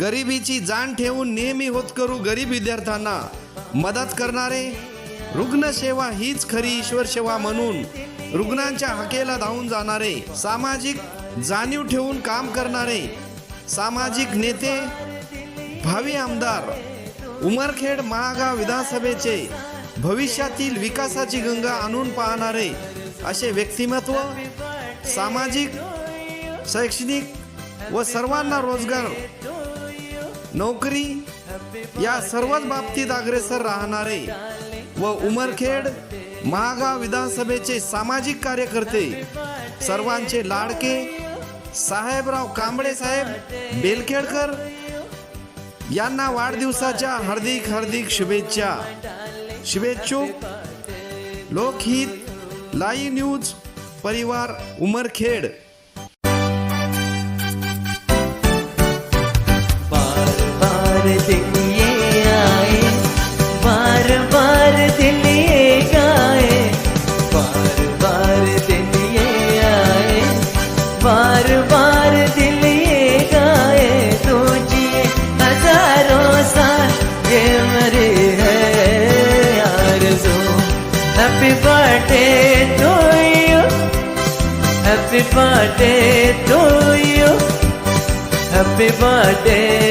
गरिबीची जाण ठेवून नेहमी होत करू गरीब विद्यार्थ्यांना मदत करणारे. रुग्णसेवा हीच खरी ईश्वर सेवा म्हणून रुग्णांच्या हकेला धावून जाणारे सामाजिक जाणीव ठेवून काम करणारे सामाजिक नेते भावी आमदार उमरखेड महागाव विधानसभेचे भविष्यातील विकासाची गंगा आणून पाहणारे असे व्यक्तिमत्व सामाजिक शैक्षणिक व सर्वांना रोजगार नोकरी या सर्वच बाबतीत अग्रेसर राहणारे व उमरखेड महागाव विधानसभेचे सामाजिक कार्यकर्ते सर्वांचे लाडके साहेबराव कांबळे साहेब बेलखेडकर यांना वाढदिवसाच्या हार्दिक हार्दिक शुभेच्छा. शुभेच्छुक लोकहित लाईव्ह न्यूज परिवार उमरखेड. बार दिन गाए बार बार दिन आए बार बार दिन गाए तो जिए हजारों साल ये मरे है आरज़ू। Happy birthday to you happy birthday to you Happy birthday